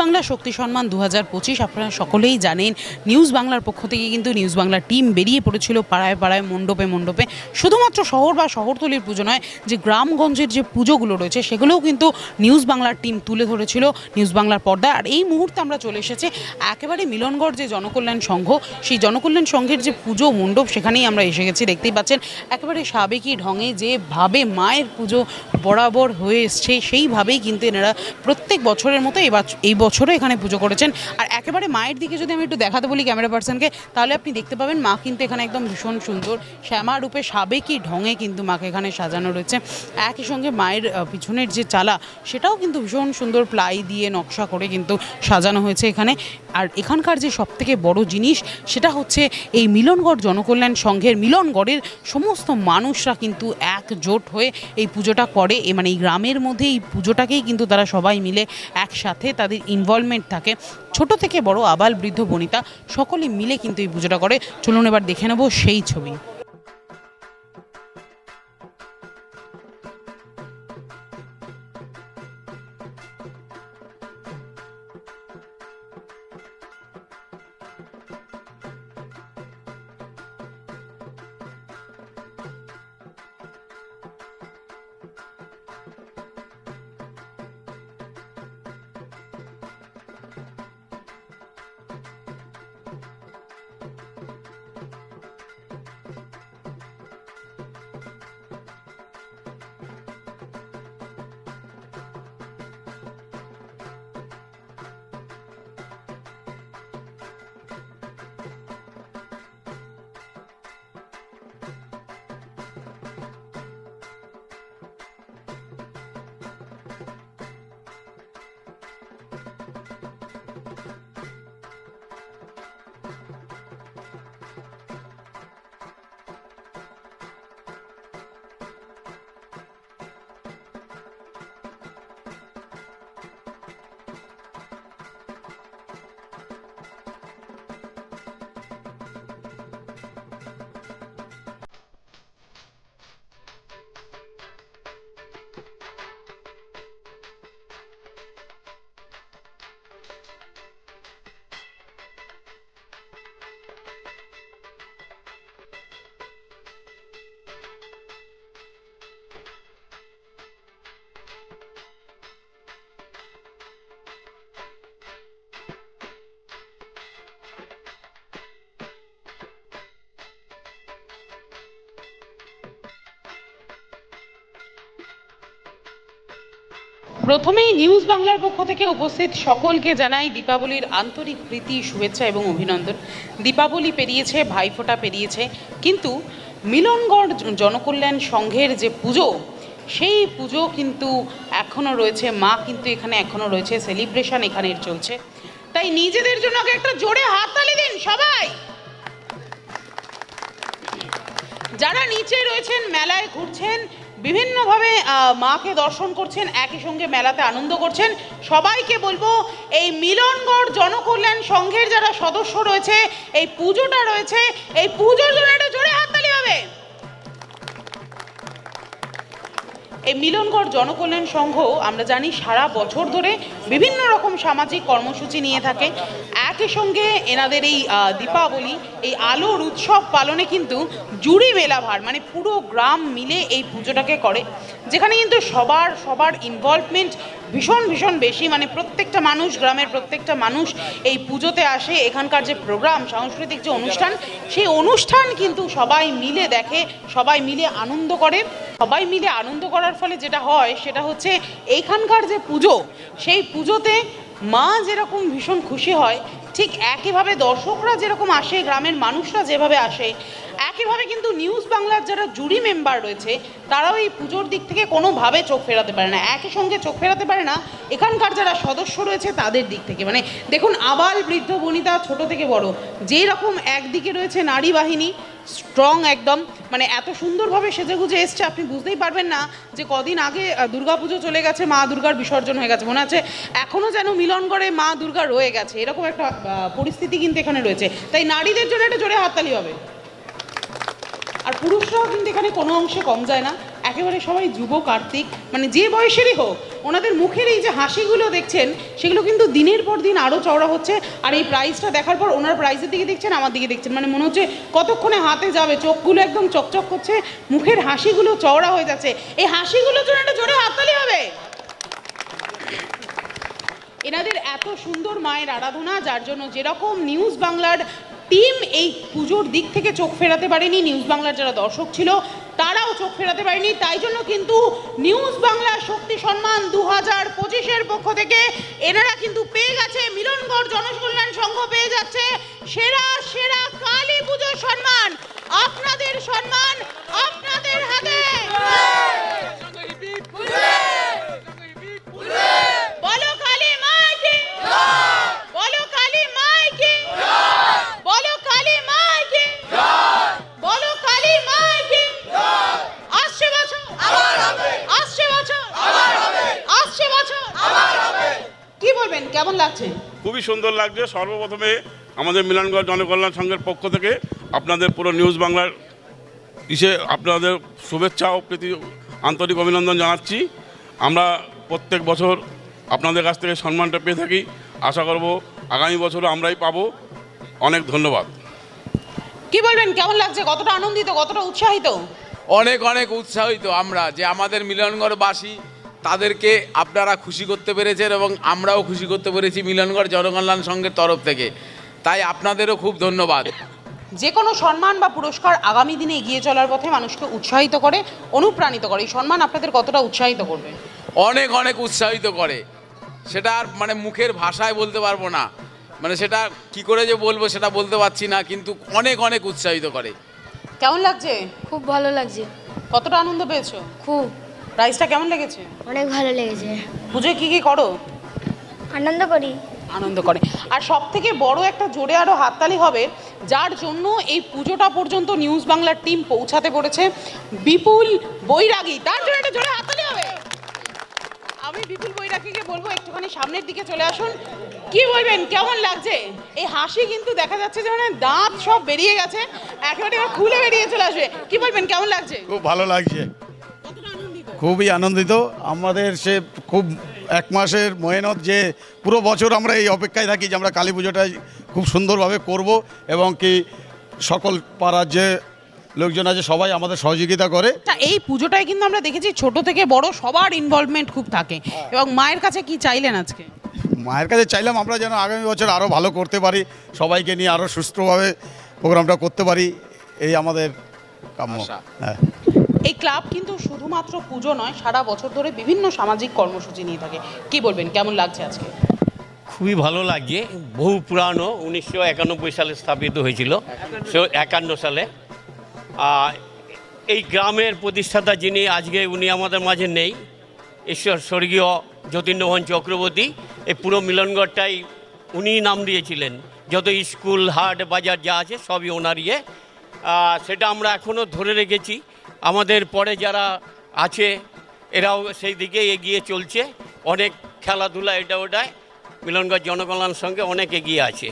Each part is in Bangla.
বাংলা শক্তি সম্মান দু হাজার পঁচিশ আপনারা সকলেই জানেন, নিউজ বাংলার পক্ষ থেকে কিন্তু নিউজ বাংলার টিম বেরিয়ে পড়েছিল পাড়ায় পাড়ায়, মণ্ডপে মণ্ডপে। শুধুমাত্র শহর বা শহরতলির পুজো নয়, যে গ্রামগঞ্জের যে পুজোগুলো রয়েছে, সেগুলোও কিন্তু নিউজ বাংলার টিম তুলে ধরেছিল নিউজ বাংলার পর্দায়। আর এই মুহূর্তে আমরা চলে এসেছি একেবারে মিলনগড় যে জনকল্যাণ সংঘ, সেই জনকল্যাণ সংঘের যে পুজো মণ্ডপ, সেখানেই আমরা এসে গেছি, দেখতেই পাচ্ছেন, একেবারে সাবেকি ঢঙে যেভাবে মায়ের পুজো বরাবর হয়ে এসছে, সেইভাবেই কিন্তু এনারা প্রত্যেক বছরের মতো এই বছ- এই বছরও এখানে পুজো করেছেন। আর একেবারে মায়ের দিকে যদি আমি একটু দেখাতে বলি ক্যামেরা পার্সনকে, তাহলে আপনি দেখতে পাবেন মা কিন্তু এখানে একদম ভীষণ সুন্দর। শ্যামা রূপে সাবেকি ঢঙে কিন্তু মাকে এখানে সাজানো রয়েছে। একই সঙ্গে মায়ের পিছনের যে চালা, সেটাও কিন্তু ভীষণ সুন্দর প্লাই দিয়ে নকশা করে কিন্তু সাজানো হয়েছে এখানে। আর এখানকার যে সবথেকে বড় জিনিস, সেটা হচ্ছে এই মিলনগড় জনকল্যাণ সংঘের মিলনগড়ের সমস্ত মানুষরা কিন্তু একজোট হয়ে এই পুজোটা করে। মানে এই গ্রামের মধ্যে এই পুজোটাকেই কিন্তু তারা সবাই মিলে একসাথে তাদের ইনভলভমেন্ট থাকে। ছোট থেকে বড় আবাল বৃদ্ধ বনিতা সকলে মিলে কিন্তু এই পুজোটা করে। চলুন এবার দেখে নেব সেই ছবি। প্রথমেই নিউজ বাংলার পক্ষ থেকে উপস্থিত সকলকে জানাই দীপাবলির আন্তরিক প্রীতি, শুভেচ্ছা এবং অভিনন্দন। দীপাবলি পেরিয়েছে, ভাইফোঁটা পেরিয়েছে, কিন্তু মিলনগড় জনকল্যাণ সংঘের যে পুজো, সেই পুজো কিন্তু এখনও রয়েছে, মা কিন্তু এখানে এখনও রয়েছে, সেলিব্রেশন এখানে চলছে। তাই নিজেদের জন্য আগে একটা জোরে হাততালি দিন সবাই। যারা নিচে রয়েছেন, মেলায় ঘুরছেন বিভিন্নভাবে মাকে দর্শন করছেন, একই সঙ্গে মেলাতে আনন্দ করছেন। সবাইকে বলব, এই মিলনগড় জনকল্যাণ সংঘের যারা সদস্য রয়েছে, এই পুজোটা রয়েছে, এই পুজোর জন্য একটা জোরে হাততালি হবে। এই মিলনগড় জনকল্যাণ সংঘ, আমরা জানি, সারা বছর ধরে বিভিন্ন রকম সামাজিক কর্মসূচি নিয়ে থাকে। একই সঙ্গে এনাদের এই দীপাবলি, এই আলোর উৎসব পালনে কিন্তু জুড়ি মেলাভার মানে পুরো গ্রাম মিলে এই পুজোটাকে করে, যেখানে কিন্তু সবার সবার ইনভলভমেন্ট ভীষণ ভীষণ বেশি মানে প্রত্যেকটা মানুষ, গ্রামের প্রত্যেকটা মানুষ এই পুজোতে আসে, এখানকার যে প্রোগ্রাম সাংস্কৃতিক যে অনুষ্ঠান, সেই অনুষ্ঠান কিন্তু সবাই মিলে দেখে, সবাই মিলে আনন্দ করে, সবাই মিলে আনন্দ করার ফলে যেটা হয়, সেটা হচ্ছে এইখানকার যে পুজো, সেই পুজোতে মা যেরকম ভীষণ খুশি হয় ঠিক একইভাবে দর্শকরা যেরকম আসে গ্রামের মানুষরা যেভাবে আসে একইভাবে কিন্তু নিউজ বাংলার যারা জুরি মেম্বার রয়েছে, তারাও এই পুজোর দিক থেকে কোনোভাবে চোখ ফেরাতে পারে না। একই সঙ্গে চোখ ফেরাতে পারে না, এখানকার যারা সদস্য রয়েছে তাদের দিক থেকে। মানে দেখুন, আবাল বৃদ্ধ বনিতা ছোট থেকে বড় যেই রকম একদিকে রয়েছে নারী বাহিনী স্ট্রং একদম। মানে এত সুন্দরভাবে সেজেগুজে এসছে, আপনি বুঝতেই পারবেন না যে কদিন আগে দুর্গাপুজো চলে গেছে, মা দুর্গার বিসর্জন হয়ে গেছে। মনে আছে এখনও যেন মিলনগড়ে মা দুর্গা রয়ে গেছে। এরকম একটা পরিস্থিতি কিন্তু এখানে রয়েছে। তাই নারীদের জন্য একটা জোরে হাততালি হবে। আর পুরুষরাও কিন্তু এখানে কোনো অংশে কম যায় না। একেবারে সবাই যুব কার্তিক মানে যে বয়সেরই হোক, ওনাদের মুখের এই যে হাসিগুলো দেখছেন, সেগুলো কিন্তু দিনের পর দিন আরও চওড়া হচ্ছে। আর এই প্রাইসটা দেখার পর ওনার প্রাইসের দিকে দেখছেন, আমার দিকে দেখছেন। মানে মনে হচ্ছে কতক্ষণে হাতে যাবে, চোখগুলো একদম চকচক করছে, মুখের হাসিগুলো চওড়া হয়ে যাচ্ছে। এই হাসিগুলোর জন্য একটা জোরে হাততালি হবে। এনাদের এত সুন্দর মায়ের আরাধনা, যার জন্য যেরকম নিউজ বাংলার টিম এই পুজোর দিক থেকে চোখ ফেরাতে পারেনি। নিউজ বাংলার যারা দর্শক ছিল, তারাও চোখ ফেরাতে পারেনি। তাই জন্য কিন্তু নিউজ বাংলা শক্তি সম্মান দু হাজার পঁচিশের পক্ষ থেকে এনারা কিন্তু পেয়ে গেছে। মিলনগড় জনকল্যাণ সংঘ পেয়ে যাচ্ছে। সেরা সেরা কালী পুজোর সম্মান। আপনাদের সম্মান আপনাদের হাতে। লাগছে খুবই সুন্দর লাগছে। সর্বপ্রথমে আমাদের মিলনগড় জনকল্যাণ সংঘের পক্ষ থেকে আপনাদের পুরো নিউজ বাংলার ইসে আপনাদের শুভেচ্ছা ও প্রীতি আন্তরিক অভিনন্দন জানাচ্ছি। আমরা প্রত্যেক বছর আপনাদের কাছ থেকে সম্মানটা পেয়ে থাকি। আশা করব আগামী বছরও আমরাই পাবো। অনেক ধন্যবাদ। কি বলবেন? কেমন লাগছে? কতটা আনন্দিত কতটা উৎসাহিত? অনেক অনেক উৎসাহিত আমরা যে আমাদের মিলনগড়বাসী তাদেরকে আপনারা খুশি করতে পেরেছেন এবং আমরাও খুশি করতে পেরেছি মিলনগড় জনকল্যাণ সংঘের তরফ থেকে। তাই আপনাদেরও খুব ধন্যবাদ। যে কোনো সম্মান বা পুরস্কার আগামী দিনে এগিয়ে চলার পথে মানুষকে উৎসাহিত করে অনুপ্রাণিত করে। এই সম্মান আপনাদের কতটা উৎসাহিত করবে? অনেক অনেক উৎসাহিত করে। সেটা আর মানে মুখের ভাষায় বলতে পারব না। মানে সেটা কি করে যে বলব সেটা বলতে পারছি না কিন্তু অনেক অনেক উৎসাহিত করে। কেমন লাগছে? খুব ভালো লাগছে। কতটা আনন্দ পেয়েছ? খুব। প্রাইসটা কেমন লেগেছে? অনেক ভালো লেগেছে। পুজোয় কি কি করো? আনন্দ করি। আনন্দ করে। আর সব থেকে বড় একটা জোরে আরও হাততালি হবে যার জন্য এই পুজোটা পর্যন্ত নিউজ বাংলার টিম পৌঁছাতে পড়েছে বিপুল বৈরাগী। তার জন্য একটা জোরে হাততালি হবে। আমি বিপুল বৈরাগীকে বলব একটুখানি সামনের দিকে চলে আসুন। কি বলবেন? কেমন লাগছে? এই হাসি কিন্তু দেখা যাচ্ছে যে মানে দাঁত সব বেরিয়ে গেছে। একেবারে খুলে বেরিয়ে চলে আসবে। কি বলবেন? কেমন লাগছে? খুব ভালো লাগছে। খুবই আনন্দিত। আমাদের সে খুব এক মাসের মেহনত যে পুরো বছর আমরা এই অপেক্ষায় থাকি যে আমরা কালী পুজোটা খুব সুন্দরভাবে করব এবং কি সকল পাড়ার যে লোকজন আছে সবাই আমাদের সহযোগিতা করে। তা এই পুজোটায় কিন্তু আমরা দেখেছি ছোট থেকে বড় সবার ইনভলভমেন্ট খুব থাকে। এবং মায়ের কাছে কি চাইলেন আজকে? মায়ের কাছে চাইলাম আমরা যেন আগামী বছর আরও ভালো করতে পারি সবাইকে নিয়ে আরও সুস্থভাবে প্রোগ্রামটা করতে পারি এই আমাদের কাম্য। হ্যাঁ। এই ক্লাব কিন্তু শুধুমাত্র পুজো নয়, সারা বছর ধরে বিভিন্ন সামাজিক কর্মসূচি নিয়ে থাকে। কি বলবেন? কেমন লাগছে আজকে? খুবই ভালো লাগছে বহু পুরানো, উনিশশো একানব্বই সালে স্থাপিত হয়েছিল। একান্ন সালে। এই গ্রামের প্রতিষ্ঠাতা যিনি, আজকে উনি আমাদের মাঝে নেই, ঈশ্বর স্বর্গীয় যতীন্দ্রমোহন চক্রবর্তী। এই পুরো মিলনগড়টাই উনিই নাম দিয়েছিলেন। যত স্কুল, হাট, বাজার যা আছে, সবই ওনার ইয়ে সেটা আমরা এখনও ধরে রেখেছি। আমাদের পরে যারা আছে এরাও সেই দিকে এগিয়ে চলছে। অনেক খেলাধুলা এটা ওটায় মিলনগড় জনকল্যাণ সঙ্গে অনেক এগিয়ে আছে।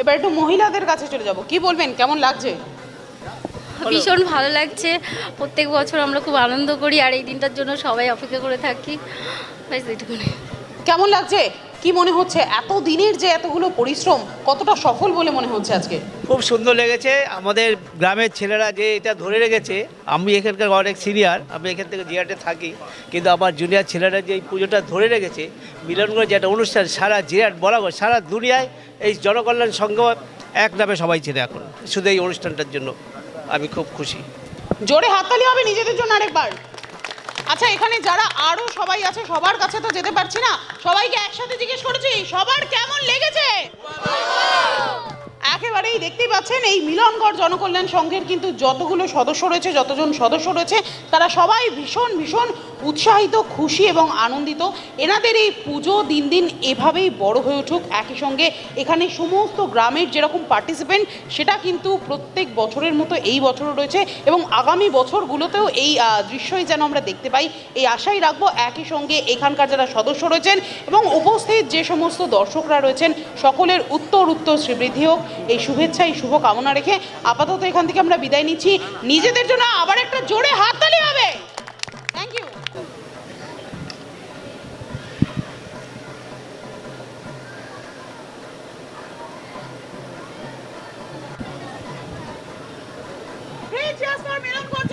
এবার একটু মহিলাদের কাছে চলে যাব। কি বলবেন? কেমন লাগছে? ভীষণ ভালো লাগছে। প্রত্যেক বছর আমরা খুব আনন্দ করি আর এই দিনটার জন্য সবাই অপেক্ষা করে থাকি। ব্যাস কেমন লাগছে? কি মনে হচ্ছে? এত দিনের যে এতগুলো পরিশ্রম কতটা সফল বলে মনে হচ্ছে আজকে? খুব সুন্দর লেগেছে। আমাদের গ্রামের ছেলেরা যে এটা ধরে রেখেছে আমি এখানকার অনেক সিনিয়র আমি এখান থেকে জিরাটে থাকি কিন্তু আমার জুনিয়র ছেলেরা যে এই পুজোটা ধরে রেখেছে মিলনগড় যে একটা অনুষ্ঠান সারা জিরাট বরাবর সারা দুনিয়ায় এই জনকল্যাণ সংঘ এক নামে সবাই চেনে এখন। শুধু এই অনুষ্ঠানটার জন্য আমি খুব খুশি। জোরে হাততালি হবে নিজেদের জন্য আরেকবার। আচ্ছা এখানে যারা আরও সবাই আছে, সবার কাছে তো যেতে পারছি না। সবাইকে একসাথে জিজ্ঞেস করেছি, সবার কেমন লেগেছে? একেবারেই দেখতেই পাচ্ছেন, এই মিলনগড় জনকল্যাণ সংঘের কিন্তু যতগুলো সদস্য রয়েছে, যতজন সদস্য রয়েছে, তারা সবাই ভীষণ ভীষণ উৎসাহিত, খুশি এবং আনন্দিত। এনাদের এই পুজো দিন দিন এভাবেই বড় হয়ে উঠুক। একই সঙ্গে এখানে সমস্ত গ্রামের যেরকম পার্টিসিপেন্ট সেটা কিন্তু প্রত্যেক বছরের মতো এই বছরও রয়েছে এবং আগামী বছরগুলোতেও এই দৃশ্যই যেন আমরা দেখতে পাই। এই আশাই রাখব, একই সঙ্গে এখানকার যারা সদস্য রয়েছেন এবং উপস্থিত যে সমস্ত দর্শকরা রয়েছেন, সকলের উত্তর উত্তর শ্রীবৃদ্ধি হোক। এই শুভেচ্ছা, এই শুভ কামনা রেখে আপাতত এখান থেকে আমরা বিদায় নিচ্ছি। নিজেদের জন্য আবার একটা জোরে হাততালি হবে। Three for Milangarh